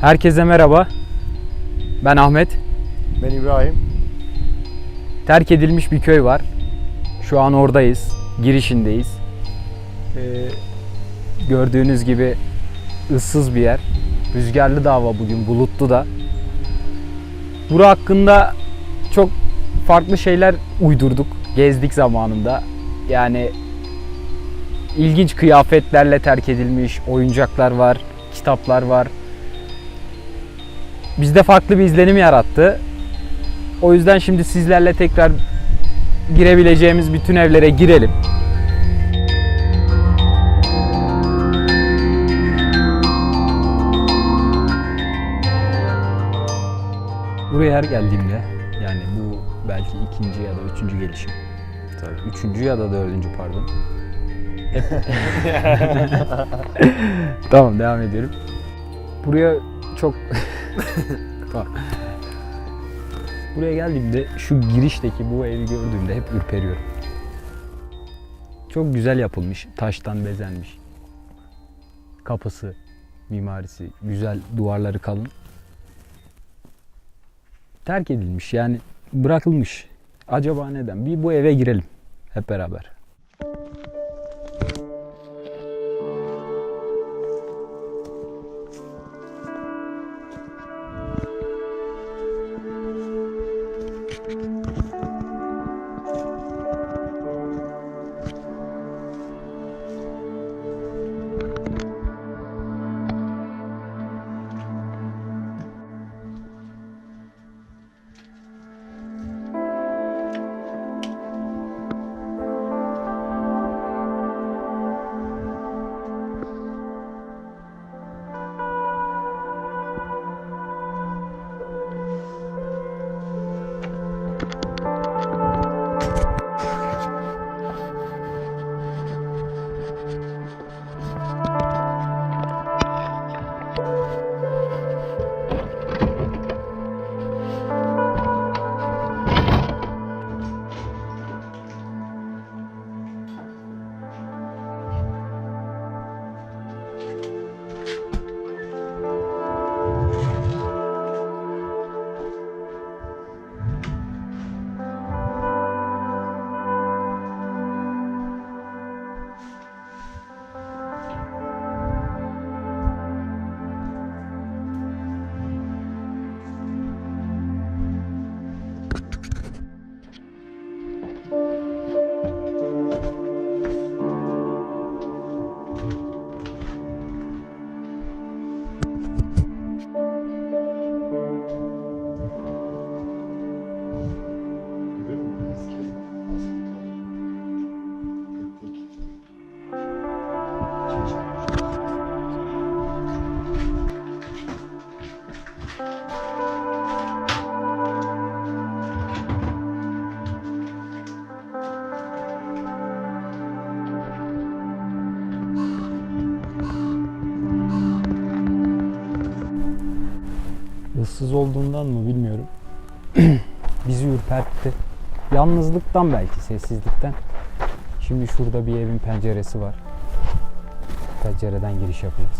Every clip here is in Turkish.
Herkese merhaba. Ben Ahmet. Ben İbrahim. Terk edilmiş bir köy var. Şu an oradayız. Girişindeyiz. Ee, gördüğünüz gibi ıssız bir yer. Rüzgarlı da hava bugün, bulutlu da. Bura hakkında çok farklı şeyler uydurduk. Gezdik zamanında. Yani ilginç kıyafetlerle terk edilmiş oyuncaklar var, kitaplar var. Bizde farklı bir izlenim yarattı. O yüzden şimdi sizlerle tekrar girebileceğimiz bütün evlere girelim. Buraya her geldiğimde yani bu belki ikinci ya da üçüncü gelişim. Tabii. Üçüncü ya da dördüncü pardon. Hep... tamam devam ediyorum. Buraya çok... Buraya geldiğimde şu girişteki bu evi gördüğümde hep ürperiyorum. Çok güzel yapılmış, taştan bezenmiş. Kapısı, mimarisi, güzel, duvarları kalın. Terk edilmiş yani bırakılmış. Acaba neden? Bir bu eve girelim hep beraber. Issız olduğundan mı bilmiyorum. Bizi ürpertti. Yalnızlıktan belki, sessizlikten. Şimdi şurada bir evin penceresi var. Pencereden giriş yapacağız.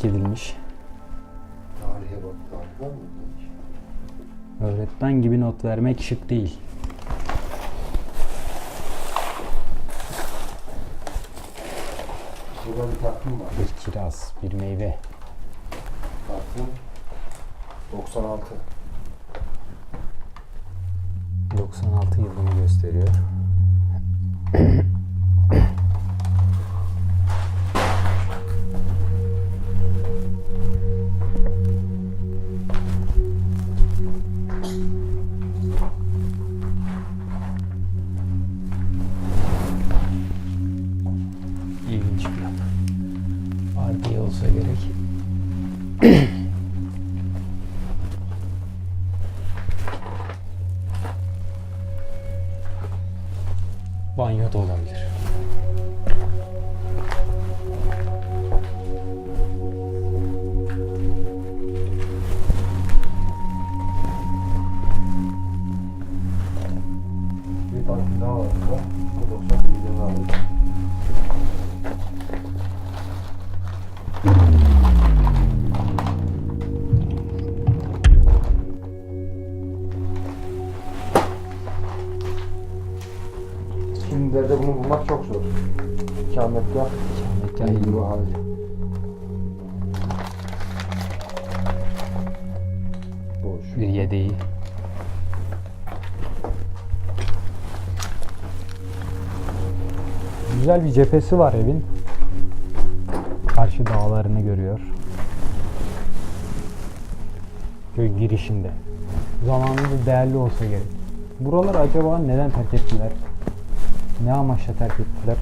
Terk edilmiş. Tarihe bak. Tarih var mı? Öğretmen gibi not vermek şık değil. Burada bir takvim var. Bir kiraz, bir meyve. Takvim 96. 96 yılını gösteriyor. Banyo da olabilir. Bir Bir yedeği. Güzel bir cephesi var evin. Karşı dağlarını görüyor. Köy girişinde. Zamanında değerli olsa gerek. Buraları acaba neden terk ettiler? Ne amaçla terk ettiler?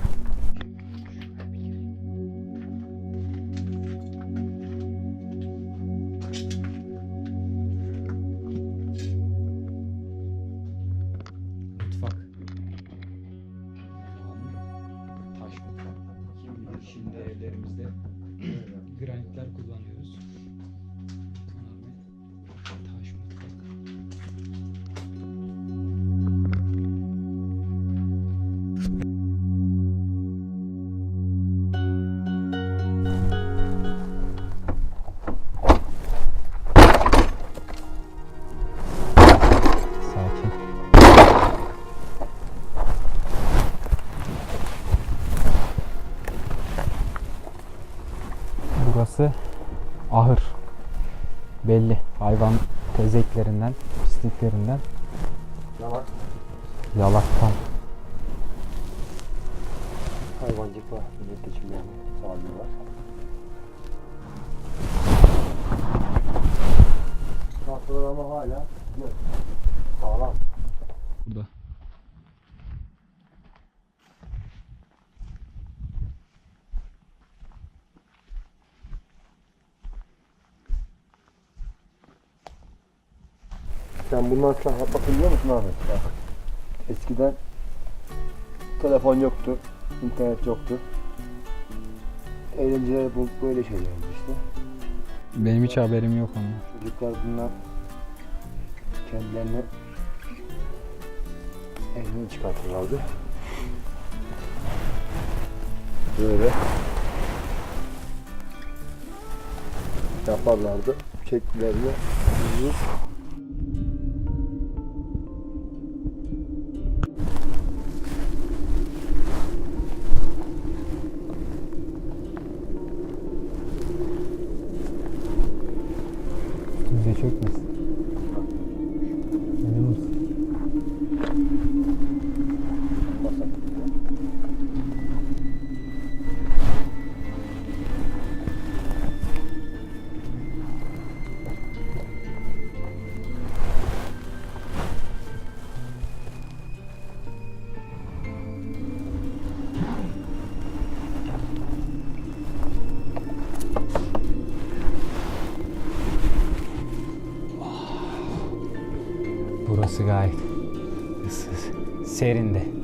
Ahır. Belli. Hayvan tezeklerinden, pisliklerinden, Yalak. yalaktan. Hayvancık var. İletişimlerini sağlıyorlar. Tahtalar ama hala yok. Sağlam. Burada. Sen bundan şu an bakabiliyor musun? Bak. Eskiden telefon yoktu, internet yoktu. Eğlenceler bu böyle şeylerdi işte. Benim hiç haberim yok onun. Çocuklar bunlar kendilerine elini çıkartırlardı. Böyle yaparlardı. Şekillerini ıssız.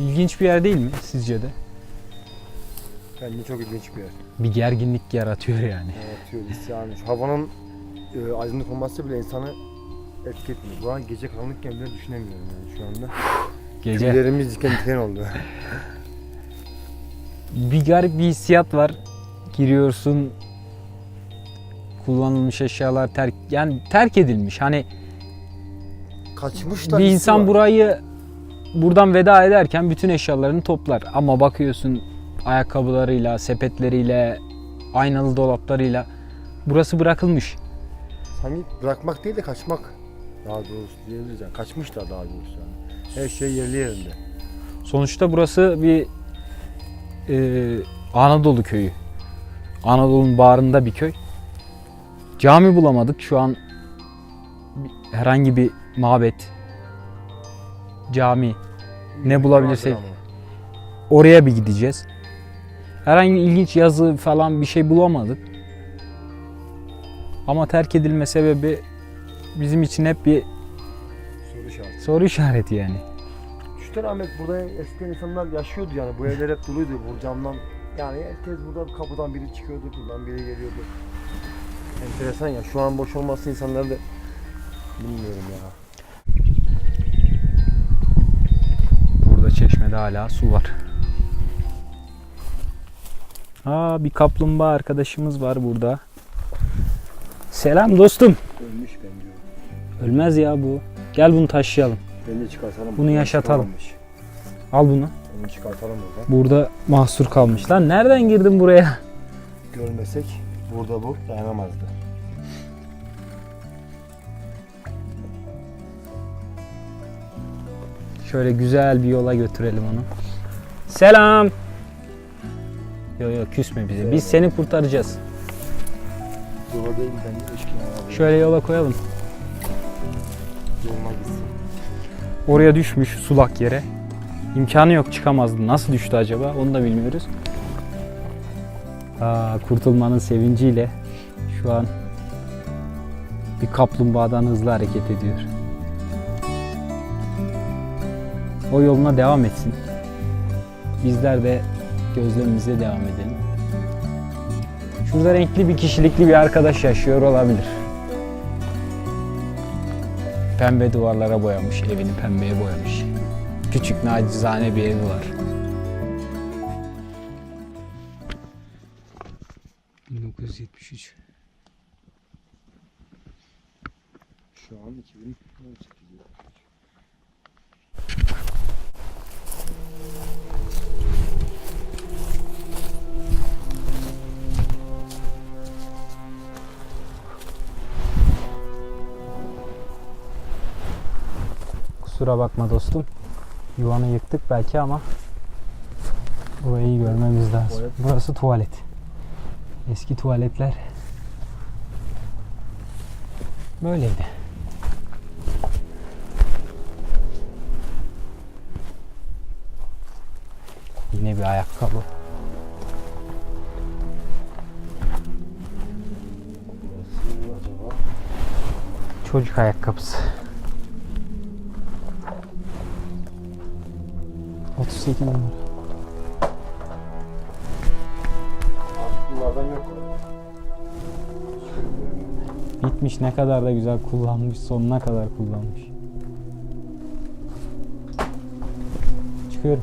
İlginç bir yer değil mi sizce de? Bence çok ilginç bir yer. Bir gerginlik yaratıyor yani. Yaratıyor yani. Şu havanın e, aydınlık olması bile insanı etki etmiyor. Bu an gece karanlıkken bile düşünemiyorum yani şu anda. Gece Tüylerimiz diken diken oldu. bir garip bir hissiyat var. Giriyorsun kullanılmış eşyalar terk yani terk edilmiş. Hani Kaçmışlar. bir insan var. burayı buradan veda ederken bütün eşyalarını toplar ama bakıyorsun ayakkabılarıyla, sepetleriyle, aynalı dolaplarıyla burası bırakılmış. Sanki bırakmak değil de kaçmak. Daha doğrusu diyebiliriz yani. Kaçmışlar daha doğrusu yani. Her şey yerli yerinde. Sonuçta burası bir e, Anadolu köyü. Anadolu'nun bağrında bir köy. Cami bulamadık. Şu an herhangi bir mabet, cami ne bulabilirsek oraya bir gideceğiz. Herhangi bir ilginç yazı falan bir şey bulamadık. Ama terk edilme sebebi bizim için hep bir. Soru işareti. soru işareti yani. Düşünsene Ahmet burada eskiden insanlar yaşıyordu yani. Bu evler hep doluydu bu camdan. Yani herkes burada kapıdan biri çıkıyordu, buradan biri geliyordu. Enteresan ya. Şu an boş olması insanları da bilmiyorum ya. Çeşmede hala su var. Aa bir kaplumbağa arkadaşımız var burada. Selam dostum. Ölmüş bence. Ölmez ya bu. Gel bunu taşıyalım. Bence çıkartalım. Bunu yaşatalım. Al bunu. Onu çıkartalım buradan. Burada mahsur kalmış. Lan nereden girdin buraya? Görmesek burada bu dayanamazdı. Şöyle güzel bir yola götürelim onu. Selam. Yok yok küsme bize. Biz seni kurtaracağız. Yola değil bence eşkin abi. Şöyle yola koyalım. Yoluna gitsin. Oraya düşmüş sulak yere. İmkanı yok çıkamazdı. Nasıl düştü acaba onu da bilmiyoruz. Aa, kurtulmanın sevinciyle şu an bir kaplumbağadan hızlı hareket ediyor. O yoluna devam etsin. Bizler de gözlemimize devam edelim. Şurada renkli bir kişilikli bir arkadaş yaşıyor olabilir. Pembe duvarlara boyamış, evini pembeye boyamış. Küçük nacizane bir evi var. 1973. Şu an 2018 Kusura bakma dostum. Yuvanı yıktık belki ama burayı iyi görmemiz lazım. Tuvalet. Burası tuvalet. Eski tuvaletler böyleydi. Yine bir ayakkabı. Çocuk ayakkabısı. 38 numara. bunlardan yok. Bitmiş ne kadar da güzel kullanmış. Sonuna kadar kullanmış. Çıkıyorum.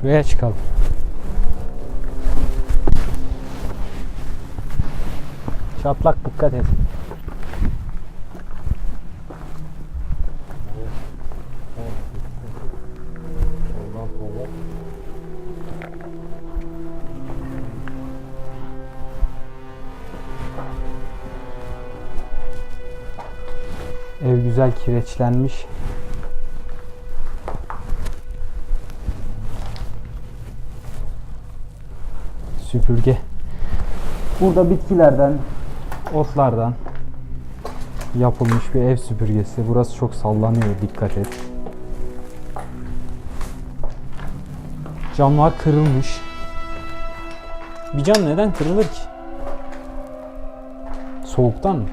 Şuraya çıkalım. Çatlak dikkat et. Güzel kireçlenmiş. Süpürge. Burada bitkilerden, otlardan yapılmış bir ev süpürgesi. Burası çok sallanıyor dikkat et. Camlar kırılmış. Bir cam neden kırılır ki? Soğuktan mı?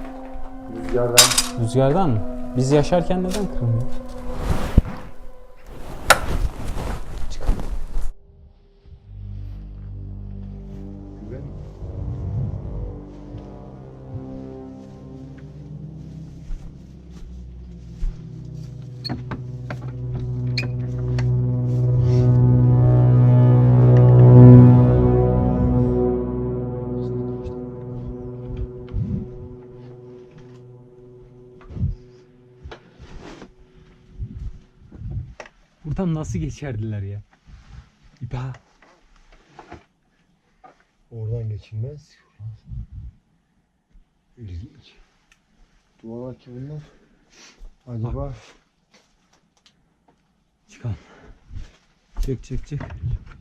rüzgardan Rüzgardan mı? Biz yaşarken neden kırılmıyor? Geçerdiler ya? İba. Oradan geçilmez. İlginç. Duvarlar ki bunlar. Acaba Çıkalım. Çık çık çık. Evet.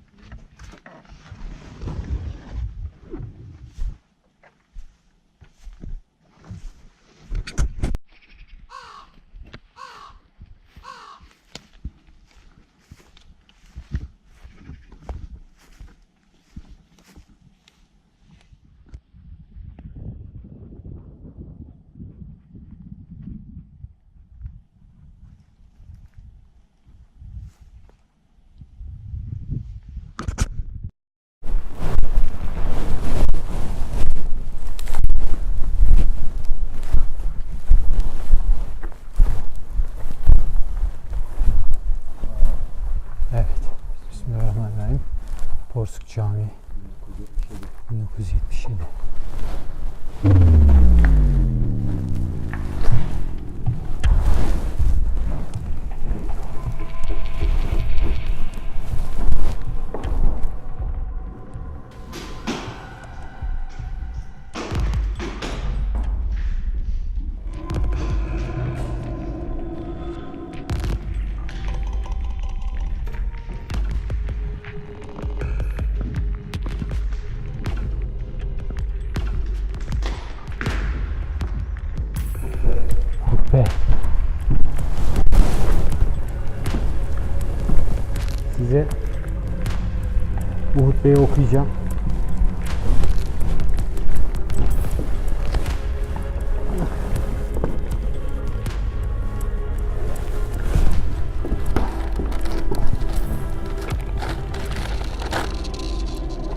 Hutbeyi okuyacağım.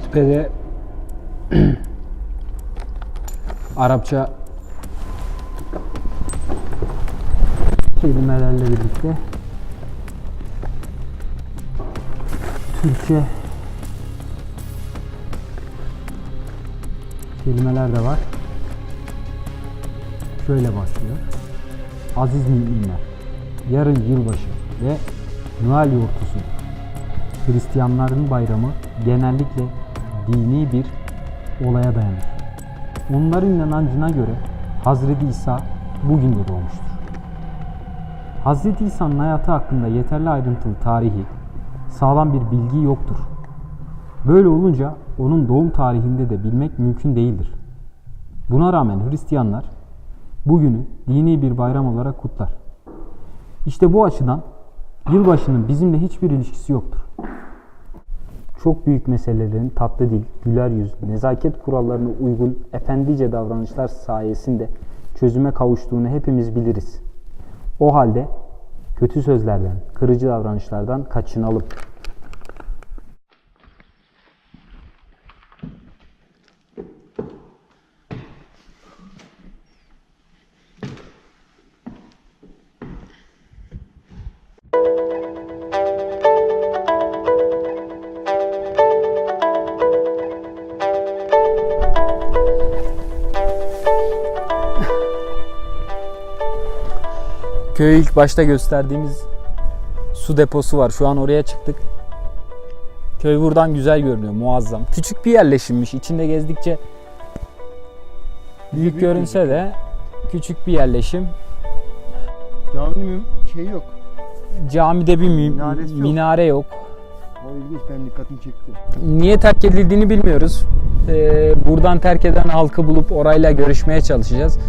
Hutbede Arapça kelimelerle birlikte Türkçe kelimeler de var. Şöyle başlıyor. Aziz müminler, yarın yılbaşı ve Noel yortusudur. Hristiyanların bayramı genellikle dini bir olaya dayanır. Onların inancına göre Hazreti İsa bugün de doğmuştur. Hazreti İsa'nın hayatı hakkında yeterli ayrıntılı tarihi, sağlam bir bilgi yoktur. Böyle olunca onun doğum tarihinde de bilmek mümkün değildir. Buna rağmen Hristiyanlar bugünü dini bir bayram olarak kutlar. İşte bu açıdan yılbaşının bizimle hiçbir ilişkisi yoktur. Çok büyük meselelerin tatlı dil, güler yüz, nezaket kurallarına uygun efendice davranışlar sayesinde çözüme kavuştuğunu hepimiz biliriz. O halde kötü sözlerden, kırıcı davranışlardan kaçınalım. Köyü ilk başta gösterdiğimiz su deposu var. Şu an oraya çıktık. Köy buradan güzel görünüyor, muazzam. Küçük bir yerleşimmiş. İçinde gezdikçe büyük görünse de küçük bir yerleşim. caminin şey yok. Camide bir mi- Minaresi yok. minare yok. O ilginç benim dikkatimi çekti. Niye terk edildiğini bilmiyoruz. Ee, buradan terk eden halkı bulup orayla görüşmeye çalışacağız.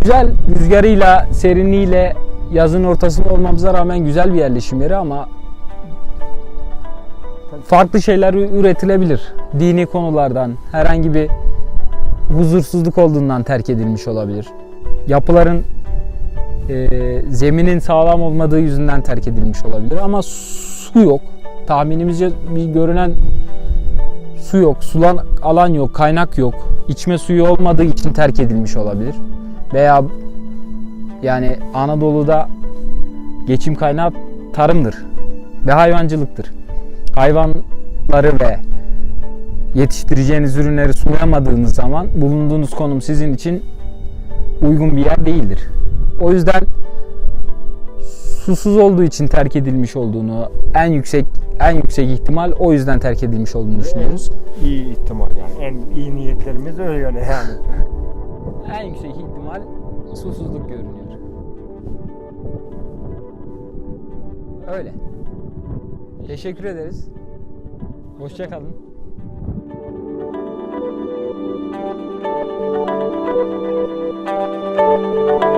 Güzel rüzgarıyla, serinliğiyle yazın ortasında olmamıza rağmen güzel bir yerleşim yeri ama farklı şeyler ü- üretilebilir. Dini konulardan, herhangi bir huzursuzluk olduğundan terk edilmiş olabilir. yapıların e, zeminin sağlam olmadığı yüzünden terk edilmiş olabilir ama su yok. Tahminimizce bir görünen su yok, sulan alan yok, kaynak yok. İçme suyu olmadığı için terk edilmiş olabilir. Veya yani Anadolu'da geçim kaynağı tarımdır ve hayvancılıktır. Hayvanları ve yetiştireceğiniz ürünleri sulayamadığınız zaman bulunduğunuz konum sizin için uygun bir yer değildir. O yüzden susuz olduğu için terk edilmiş olduğunu en yüksek en yüksek ihtimal o yüzden terk edilmiş olduğunu düşünüyoruz. En iyi ihtimal yani. En iyi niyetlerimiz öyle yani. en yüksek ihtimal susuzluk görünüyor. Öyle. Teşekkür ederiz. Hoşçakalın. Hoşça kalın.